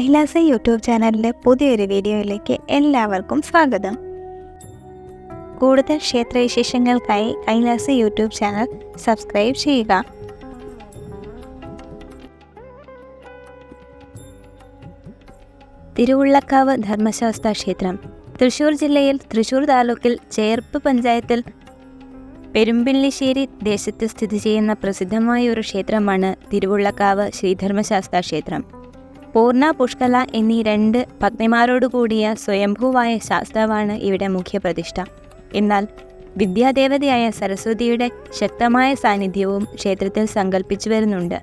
Kailasa YouTube ചാനലിന്റെ പുതിയൊരു വീഡിയോയിലേക്ക് എല്ലാവർക്കും സ്വാഗതം. കൂടുതൽ ക്ഷേത്രവിശേഷങ്ങൾക്കായി കൈലാസ യൂട്യൂബ് ചാനൽ സബ്സ്ക്രൈബ് ചെയ്യുക. തിരുവുള്ളക്കാവ് ധർമ്മശാസ്ത്ര ക്ഷേത്രം. തൃശൂർ ജില്ലയിൽ തൃശൂർ താലൂക്കിൽ ചേർപ്പ് പഞ്ചായത്തിൽ പെരുമ്പിള്ളിശ്ശേരി ദേശത്ത് സ്ഥിതി ചെയ്യുന്ന പ്രസിദ്ധമായ ഒരു ക്ഷേത്രമാണ് തിരുവുള്ളക്കാവ് ശ്രീധർമ്മശാസ്ത്ര ക്ഷേത്രം. പൂർണ പുഷ്കല എന്നീ രണ്ട് പത്നിമാരോടുകൂടിയ സ്വയംഭൂവായ ശാസ്താവാണ് ഇവിടെ മുഖ്യപ്രതിഷ്ഠ എന്നാൽ വിദ്യാദേവതയായ സരസ്വതിയുടെ ശക്തമായ സാന്നിധ്യവും ക്ഷേത്രത്തിൽ സങ്കല്പിച്ചു വരുന്നുണ്ട്.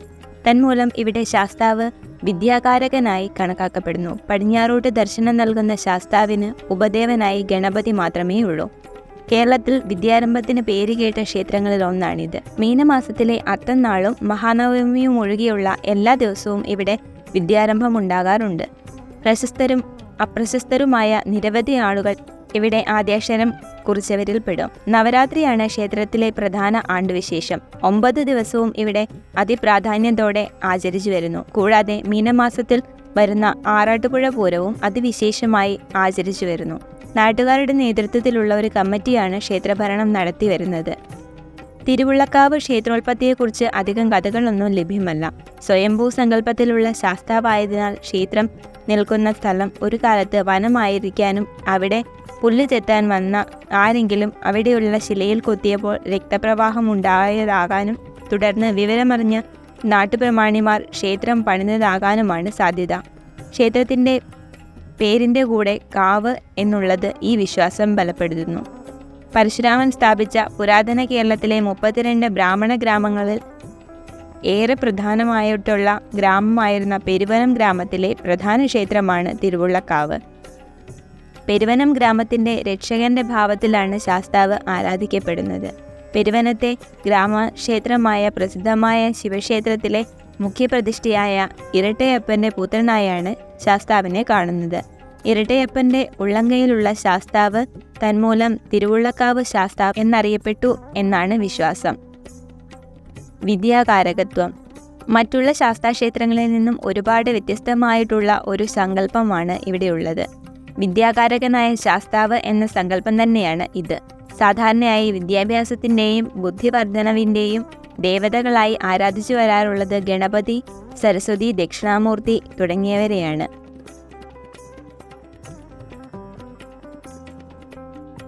തന്മൂലം ഇവിടെ ശാസ്താവ് വിദ്യാകാരകനായി കണക്കാക്കപ്പെടുന്നു. പടിഞ്ഞാറോട്ട് ദർശനം നൽകുന്ന ശാസ്താവിന് ഉപദേവനായി ഗണപതി മാത്രമേ ഉള്ളൂ കേരളത്തിൽ വിദ്യാരംഭത്തിന് പേരുകേട്ട ക്ഷേത്രങ്ങളിൽ ഒന്നാണിത്. മീനമാസത്തിലെ അത്തന്നാളും മഹാനവമിയും ഒഴികെയുള്ള എല്ലാ ദിവസവും ഇവിടെ വിദ്യാരംഭം ഉണ്ടാകാറുണ്ട് പ്രശസ്തരും അപ്രശസ്തരുമായ നിരവധി ആളുകൾ ഇവിടെ ആദ്യാക്ഷരം കുറിച്ചവരിൽ പെടും. നവരാത്രിയാണ് ക്ഷേത്രത്തിലെ പ്രധാന ആണ്ടുവിശേഷം. ഒമ്പത് ദിവസവും ഇവിടെ അതിപ്രാധാന്യത്തോടെ ആചരിച്ചു വരുന്നു. കൂടാതെ മീനമാസത്തിൽ വരുന്ന ആറാട്ടുപുഴ പൂരവും അതിവിശേഷമായി ആചരിച്ചു വരുന്നു. നാട്ടുകാരുടെ നേതൃത്വത്തിലുള്ള ഒരു കമ്മിറ്റിയാണ് ക്ഷേത്രഭരണം നടത്തി വരുന്നത് തിരുവുള്ളക്കാവ് ക്ഷേത്രോൽപ്പത്തിയെക്കുറിച്ച് അധികം കഥകളൊന്നും ലഭ്യമല്ല. സ്വയംഭൂ സങ്കല്പത്തിലുള്ള ശാസ്താവായതിനാൽ ക്ഷേത്രം നിൽക്കുന്ന സ്ഥലം ഒരു കാലത്ത് വനമായിരിക്കാനും അവിടെ പുല്ല് ചെത്താൻ വന്ന ആരെങ്കിലും അവിടെയുള്ള ശിലയിൽ കൊത്തിയപ്പോൾ രക്തപ്രവാഹം ഉണ്ടായതാകാനും തുടർന്ന് വിവരമറിഞ്ഞ നാട്ടുപ്രമാണിമാർ ക്ഷേത്രം പണിതതാകാനുമാണ് സാധ്യത. ക്ഷേത്രത്തിന്റെ പേരിന്റെ കൂടെ കാവ് എന്നുള്ളത് ഈ വിശ്വാസം ബലപ്പെടുത്തുന്നു. പരശുരാമൻ സ്ഥാപിച്ച പുരാതന കേരളത്തിലെ മുപ്പത്തിരണ്ട് ബ്രാഹ്മണ ഗ്രാമങ്ങളിൽ ഏറെ പ്രധാനമായിട്ടുള്ള ഗ്രാമമായിരുന്ന പെരുവനം ഗ്രാമത്തിലെ പ്രധാന ക്ഷേത്രമാണ് തിരുവുള്ളക്കാവ്. പെരുവനം ഗ്രാമത്തിന്റെ രക്ഷകന്റെ ഭാവത്തിലാണ് ശാസ്താവ് ആരാധിക്കപ്പെടുന്നത്. പെരുവനത്തെ ഗ്രാമക്ഷേത്രമായ പ്രസിദ്ധമായ ശിവക്ഷേത്രത്തിലെ മുഖ്യപ്രതിഷ്ഠയായ ഇരട്ടയപ്പന്റെ പുത്രനായാണ് ശാസ്താവിനെ കാണുന്നത്. ഇരട്ടയപ്പന്റെ ഉള്ളങ്കയിലുള്ള ശാസ്താവ് തന്മൂലം തിരുവുള്ളക്കാവ് ശാസ്താവ് എന്നറിയപ്പെട്ടു എന്നാണ് വിശ്വാസം. വിദ്യാകാരകത്വം. മറ്റുള്ള ശാസ്താക്ഷേത്രങ്ങളിൽ നിന്നും ഒരുപാട് വ്യത്യസ്തമായിട്ടുള്ള ഒരു സങ്കല്പമാണ് ഇവിടെയുള്ളത്. വിദ്യാകാരകനായ ശാസ്താവ് എന്ന സങ്കല്പം തന്നെയാണ് ഇത്. സാധാരണയായി വിദ്യാഭ്യാസത്തിന്റെയും ബുദ്ധിവർദ്ധനവിന്റെയും ദേവതകളായി ആരാധിച്ചു വരാറുള്ളത് ഗണപതി സരസ്വതി ദക്ഷിണാമൂർത്തി തുടങ്ങിയവരെയാണ്.